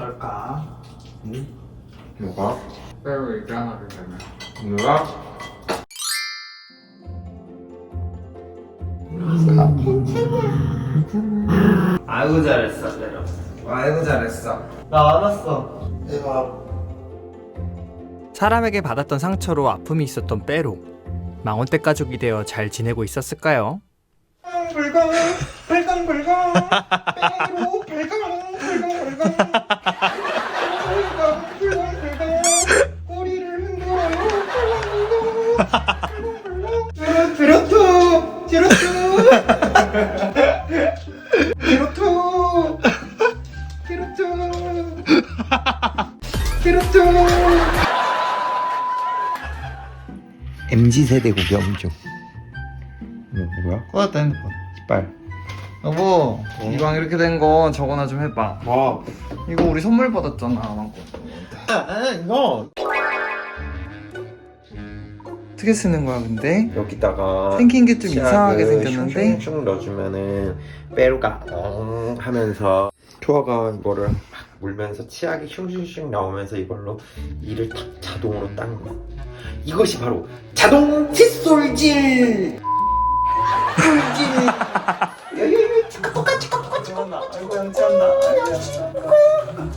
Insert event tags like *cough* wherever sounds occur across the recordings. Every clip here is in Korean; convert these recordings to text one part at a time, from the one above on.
어떨까? 응? 뭐가? 빼로 얘기 하나 주면 뭐가? 아이고 잘했어 빼로 아이고 잘했어 나안 왔어 대박 사람에게 받았던 상처로 아픔이 있었던 빼로 망원댁 가족이 되어 잘 지내고 있었을까요? 불강 불강 불강 빼로 불강 불강 불강 불강 불강 꼬리를 흔들어요 불강 불강 불강 제로투 제로투 제로투 제로투 제로투 MZ 세대 구경 중 뭐, 뭐야? 꺼졌다 핸드폰 이빨 여보 어? 이왕 이렇게 된 거 저거나 좀 해봐 뭐? 이거 우리 선물 받았잖아 망고 아, 이거 어떻게 쓰는 거야 근데? 여기다가 생긴 게 좀 이상하게 생겼는데? 슝슝 넣어주면은 빼루가 엉 하면서 투어가 이거를 막 물면서 치약이 슝슝슝 나오면서 이걸로 이를 탁 자동으로 닦는 거 이것이 바로 자동 칫솔질 *laughs* 솔질 치카포카 치카포카 아이고 양치한다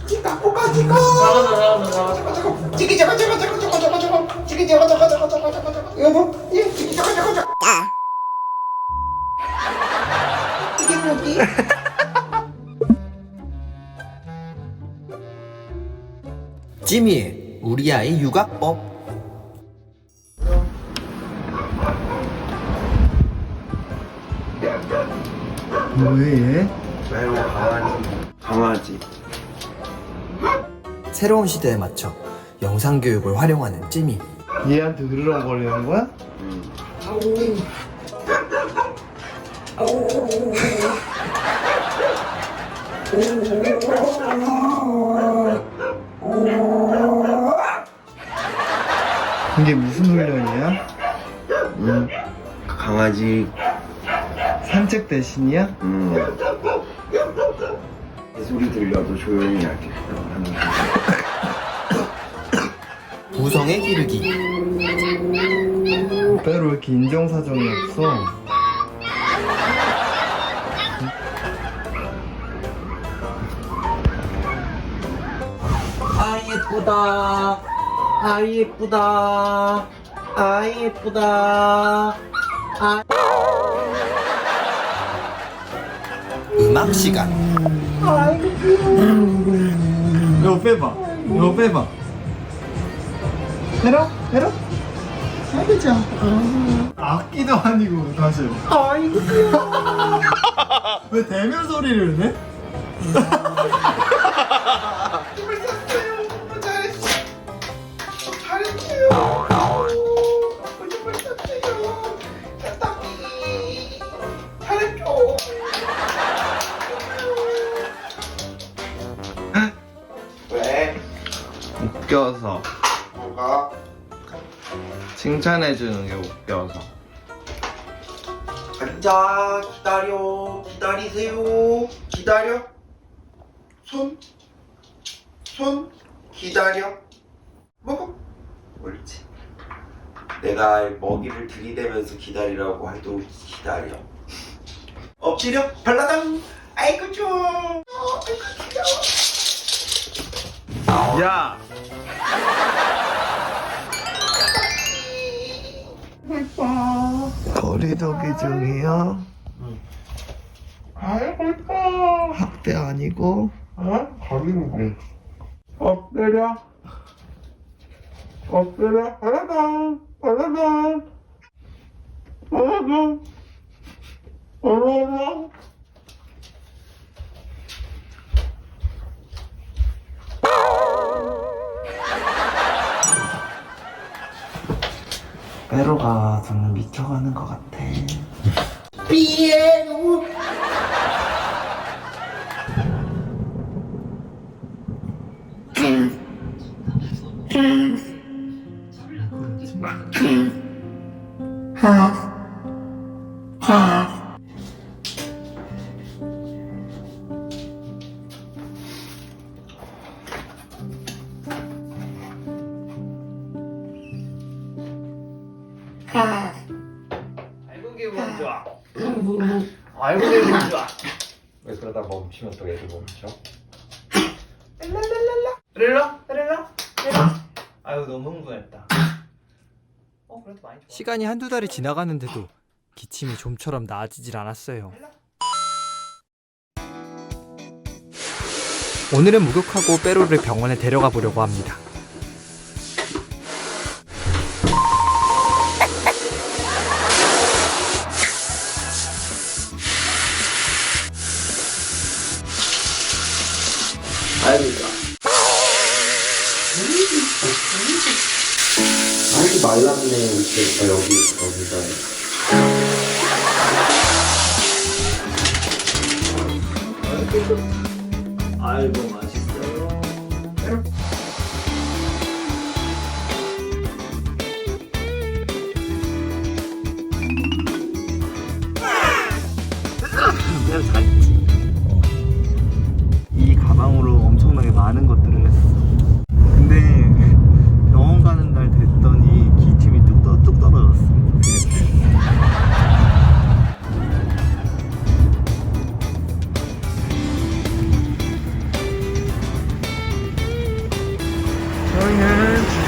치카포카 치카 나가자 나가자 나가자 치키 저거 저거 저거 저거 저거 저거 치키 저거 저거 저거 저거 저거 저거 여보 예 치키 저거 저거 저거 이게 뭐지? 지미 우리 아이 육아법. 뭐해 매우 강아지 강아지 새로운 시대에 맞춰 영상 교육을 활용하는 찌미 얘한테 으르렁거리는 거야? 이게 무슨 훈련이야? 음 강아지 산책 대신이야? 음 소리 들려도 조용히 거. 우성의 *laughs* 기르기. 빼로 왜 이렇게 인정사정이 없어? 아 예쁘다. 아 예쁘다. 아 예쁘다. 아. 음악 시간 이거 빼봐. 이거 빼봐. 해라? 해라? 해보자. 악기도 아니고 다시. 아이고 *laughs* 왜 대면 소리를 내? *laughs* 웃겨서. 뭐가? 칭찬해주는 게 웃겨서. 앉아 기다려 기다리세요. 기다려? 손? 손? 기다려? 먹어. 옳지. 내가 먹이를 들이대면서 기다리라고 해도 기다려. 엎드려? 발라당. 아이고 좋아 야! 거리두기 중이야? 학대 아니고? 어? 거리는 엎드려. 엎드려. 발라당. 발라당. 발라당. 발라당. 빼로가 점점 미쳐가는 것 같아. 삐에로 알고 기분 좋아. 알고 기분 좋아. 왜 그러다 멈추면 또 얘도 멈춰? 르르러 르르러 르르러. 아유 너무 흥분했다. 어 그래도 많이 좋아. 시간이 한두 달이 지나가는데도 기침이 좀처럼 나아지질 않았어요. 오늘은 목욕하고 빼로를 병원에 데려가 보려고 합니다. 아이고 말랐네 이렇게 여기 여기가. 아이고 맛있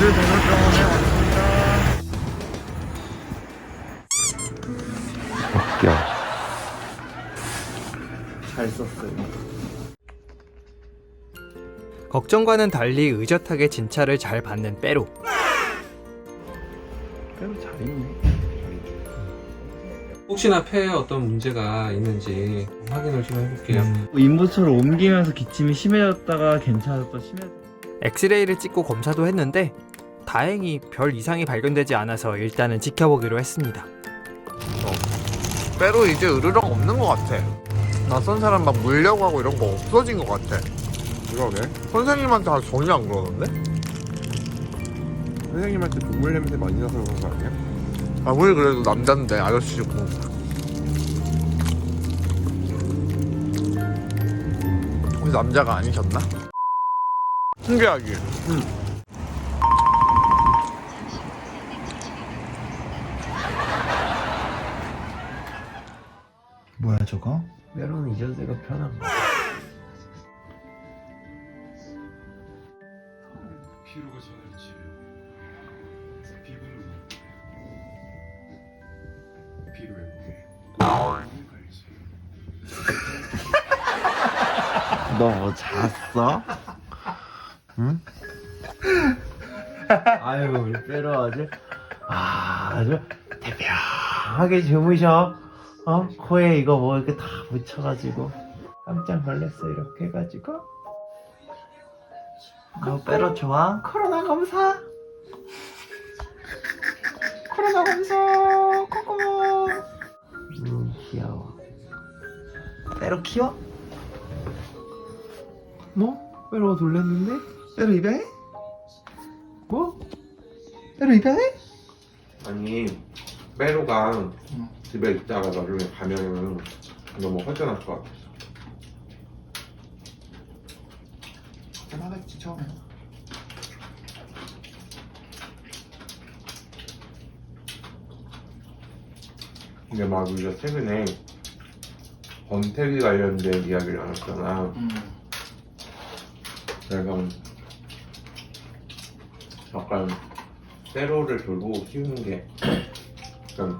저희는 지주대학병원에 왔습니다. 웃겨. 잘 썼어요. 걱정과는 달리 의젓하게 진찰을 잘 받는 빼로. 빼로 잘 있네. 혹시나 폐에 어떤 문제가 있는지 확인을 좀 해볼게요. 인부처를 옮기면서 기침이 심해졌다가 괜찮았다 심해졌다. 엑스레이를 찍고 검사도 했는데 다행히 별 이상이 발견되지 않아서 일단은 지켜보기로 했습니다. 빼로 이제 으르렁 없는 것 같아. 낯선 사람 막 물려고 하고 이런 거 없어진 것 같아. 그러게. 선생님한테 아, 전혀 안 그러는데? 선생님한테 동물 냄새 많이 나서 그런 거 아니야? 아무리 그래도 남잔데 아저씨고. 혹시 남자가 아니셨나? 신기하게. 뭐야 저거? 빼로는 이 자세가 편한 거. 피로가 전을 치료 피부를 피로 회복에 관리지 너뭐 잤어? 아유 우리 빼로 아주 아, 아주 태평하게 주무셔. 어 코에 이거 뭐 이렇게 다 묻혀가지고 깜짝 놀랐어 이렇게 해가지고. 너 빼로 좋아? 코로나 검사. 코로나 검사. 코코모. 음 귀여워. 빼로 키워? 뭐? 빼로가 놀랬는데? 빼로 입양해? 뭐? 빼로 입양해? 아니 빼로가 집에 있다가 나중에 가면은 너무 허전할 것 같아서 대단하겠지 처음에. 근데 막 우리가 최근에 권태기 관련된 이야기를 나눴잖아 음. 그래서 약간 빼로를 돌보고 키우는 게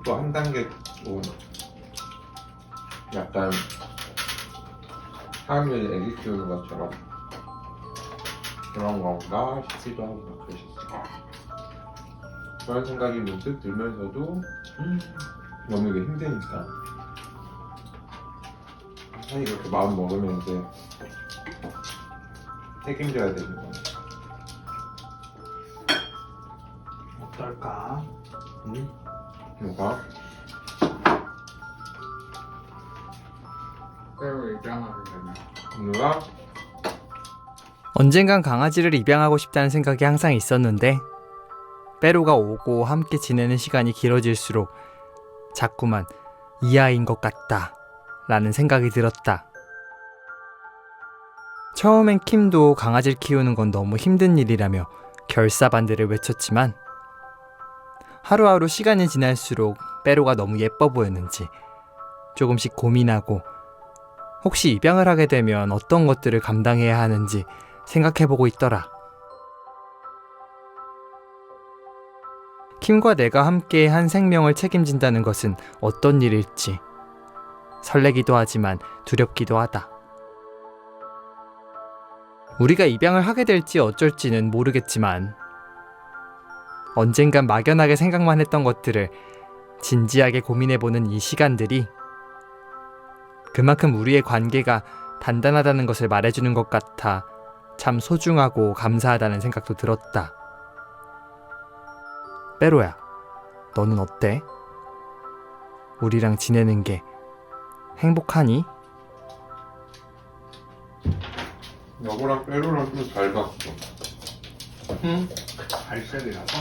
또 한 단계 또 약간 사람들이 애기 키우는 것처럼 그런 건가 싶기도 하고 막 그러셨어요. 그런 생각이 문득 들면서도 음, 너무 이게 힘드니까 사실 이렇게 마음 먹으면 이제 책임져야 되는 거야. 어떨까? 응? 뭐가? 빼로 입양하게 되면. 누가? 언젠간 강아지를 입양하고 싶다는 생각이 항상 있었는데 빼로가 오고 함께 지내는 시간이 길어질수록 자꾸만 이 아이인 것 같다 라는 생각이 들었다. 처음엔 킴도 강아지를 키우는 건 너무 힘든 일이라며 결사반대를 외쳤지만 하루하루 시간이 지날수록 빼로가 너무 예뻐 보였는지 조금씩 고민하고 혹시 입양을 하게 되면 어떤 것들을 감당해야 하는지 생각해보고 있더라. 킴과 내가 함께 한 생명을 책임진다는 것은 어떤 일일지 설레기도 하지만 두렵기도 하다. 우리가 입양을 하게 될지 어쩔지는 모르겠지만 언젠간 막연하게 생각만 했던 것들을 진지하게 고민해보는 이 시간들이 그만큼 우리의 관계가 단단하다는 것을 말해주는 것 같아 참 소중하고 감사하다는 생각도 들었다. 빼로야, 너는 어때? 우리랑 지내는 게 행복하니? 여보랑 빼로랑 좀 잘 봤어. 발색이라서?